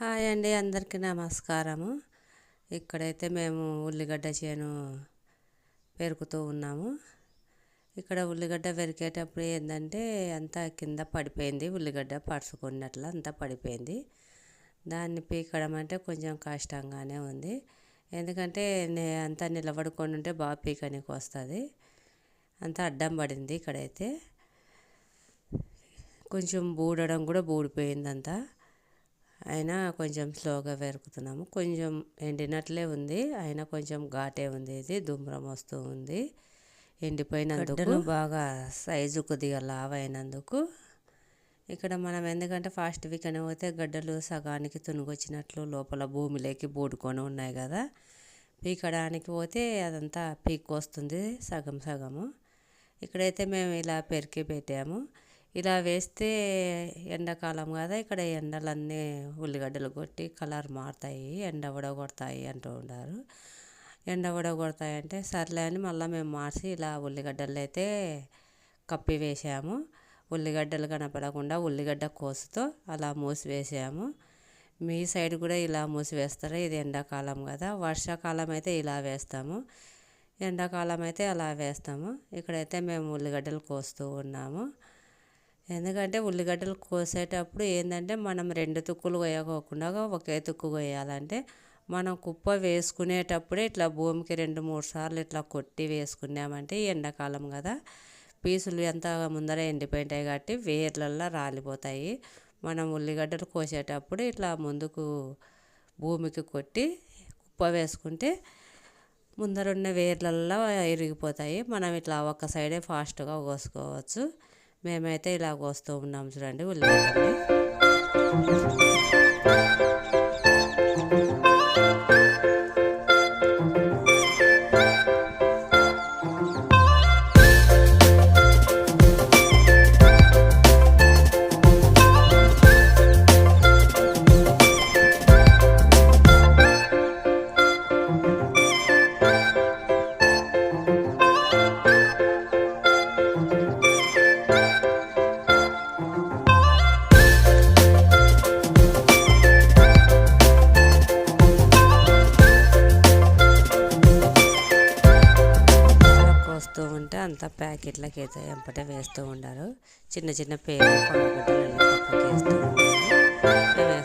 Hi అండి అందరికీ నమస్కారము. ఇక్కడైతే మేము ఉల్లిగడ్డ చేను పెరుకుతూ ఉన్నాము. ఇక్కడ ఉల్లిగడ్డ పెరికేటప్పుడు ఏంటంటే అంతా కింద పడిపోయింది. ఉల్లిగడ్డ పరుచుకున్నట్లు అంతా పడిపోయింది. దాన్ని పీకడం అంటే కొంచెం కష్టంగానే ఉంది. ఎందుకంటే నే అంతా నిలబడుకొని ఉంటే బాగా పీకనికి వస్తుంది. అంతా అడ్డం పడింది ఇక్కడైతే. కొంచెం బూడడం కూడా బూడిపోయింది అంతా అయినా కొంచెం స్లోగా పెరుకుతున్నాము కొంచెం ఎండినట్లే ఉంది. అయినా కొంచెం ఘాటే ఉంది. ఇది దుమ్రం వస్తూ ఉంది. ఎండిపోయినందుకు బాగా సైజు కొద్దిగా లావ్ అయినందుకు ఇక్కడ మనం ఎందుకంటే ఫాస్ట్ వీకని పోతే గడ్డలు సగానికి తునుగొచ్చినట్లు లోపల భూమిలోకి బూడుకొని ఉన్నాయి కదా. పీకడానికి పోతే అదంతా పీక్ వస్తుంది సగం సగము. ఇక్కడైతే మేము ఇలా పెరికి పెట్టాము. ఇలా వేస్తే ఎండాకాలం కదా ఇక్కడ ఎండలన్నీ ఉల్లిగడ్డలు కొట్టి కలర్ మారుతాయి ఎండ కూడా కొడతాయి అంటూ ఉండారు. ఎండ కూడా కొడతాయంటే సర్లే అని మళ్ళీ మేము మార్చి ఇలా ఉల్లిగడ్డలు అయితే కప్పి వేసాము. ఉల్లిగడ్డలు కనపడకుండా ఉల్లిగడ్డ కోసుతో అలా మూసి వేసాము. మీ సైడ్ కూడా ఇలా మూసి వేస్తారా? ఇది ఎండాకాలం కదా వర్షాకాలం అయితే ఇలా వేస్తాము. ఎండాకాలం అయితే అలా వేస్తాము. ఇక్కడైతే మేము ఉల్లిగడ్డలు కోస్తూ ఉన్నాము. ఎందుకంటే ఉల్లిగడ్డలు కోసేటప్పుడు ఏంటంటే మనం రెండు తుక్కులు కోయకోకుండా ఒకే తుక్కు కోయాలంటే మనం కుప్ప వేసుకునేటప్పుడే ఇట్లా భూమికి రెండు మూడు సార్లు ఇట్లా కొట్టి వేసుకున్నామంటే ఎండాకాలం కదా. పీసులు ఎంత ముందర ఎండిపోయింటాయి కాబట్టి వేర్లల్లో రాలిపోతాయి. మనం ఉల్లిగడ్డలు కోసేటప్పుడు ఇట్లా ముందుకు భూమికి కొట్టి కుప్ప వేసుకుంటే ముందరున్న వేర్లల్లో ఇరిగిపోతాయి. మనం ఇట్లా ఒక సైడే ఫాస్ట్గా కోసుకోవచ్చు. మేమైతే ఇలా కోస్తూ ఉన్నాం చూడండి ఉల్లిగడ్డని అంతా ప్యాకెట్లకి అయితే ఎంపటే వేస్తూ ఉంటారు చిన్న చిన్న పేరు పక్కకి వేస్తూ ఉంటారు